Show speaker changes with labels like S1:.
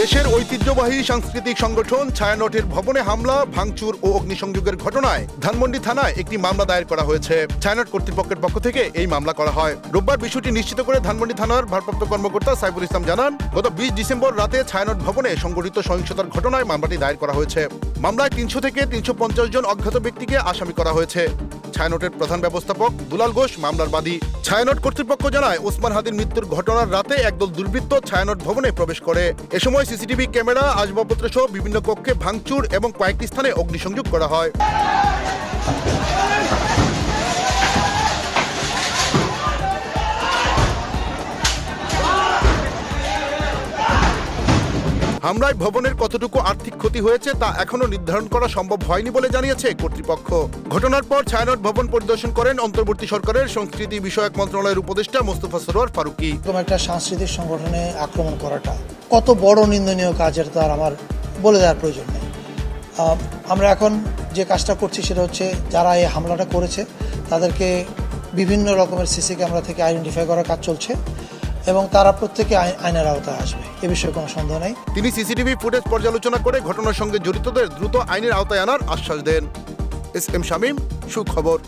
S1: দেশের ঐতিহ্যবাহী সাংস্কৃতিক সংগঠন ছায়ানটের ভবনে হামলা, ভাঙচুর ও অগ্নিসংযোগের ঘটনায় ধানমন্ডি থানায় একটি মামলা দায়ের করা হয়েছে। ছায়ানট কর্তৃপক্ষের পক্ষ থেকে এই মামলা করা হয়। রোববার বিষয়টি নিশ্চিত করে ধানমন্ডি থানার ভারপ্রাপ্ত কর্মকর্তা সাইফুল ইসলাম জানান, গত বিশ ডিসেম্বর রাতে ছায়ানট ভবনে সংঘটিত সহিংসতার ঘটনায় মামলাটি দায়ের করা হয়েছে। মামলায় তিনশো থেকে তিনশো পঞ্চাশ জন অজ্ঞাত ব্যক্তিকে আসামি করা হয়েছে। ছায়ানটের প্রধান ব্যবস্থাপক দুলাল ঘোষ মামলার বাদী। ছায়ানট কর্তৃপক্ষ জানায়, ওসমান হাদির মৃত্যুর ঘটনার রাতে একদল দুর্বৃত্ত ছায়ানট ভবনে প্রবেশ করে। এ সময় সিসিটিভি ক্যামেরা, আসবাবপত্র সহ বিভিন্ন কক্ষে ভাঙচুর এবং কয়েকটি স্থানে অগ্নিসংযোগ করা হয়। হামলায় ভবনের কতটুকু আর্থিক ক্ষতি হয়েছে তা এখনও নির্ধারণ করা সম্ভব হয়নি বলে জানিয়েছে কর্তৃপক্ষ। ঘটনার পর ছায়ানট ভবন পরিদর্শন করেন অন্তর্বর্তী সরকারের সংস্কৃতি বিষয়ক মন্ত্রণালয়ের উপদেষ্টা মোস্তফা সরোয়ার ফারুকী।
S2: একটা সাংস্কৃতিক সংগঠনে আক্রমণ করাটা কত বড় নিন্দনীয় কাজের তার আমার বলে দেওয়ার প্রয়োজন নেই। আমরা এখন যে কাজটা করছি সেটা হচ্ছে যারা এই হামলাটা করেছে তাদেরকে বিভিন্ন রকমের সিসি ক্যামেরা থেকে আইডেন্টিফাই করার কাজ চলছে। এবং তারা প্রত্যেকে আইন- আইনের আওতায় আসবে। এ বিষয়ে কোনো সন্দেহ নেই।
S1: তিনি সিসিটিভি ফুটেজ পর্যালোচনা করে ঘটনার সঙ্গে জড়িতদের দ্রুত আইনের আওতায় আনার আশ্বাস দেন। এস এম শামীম, সুখবর।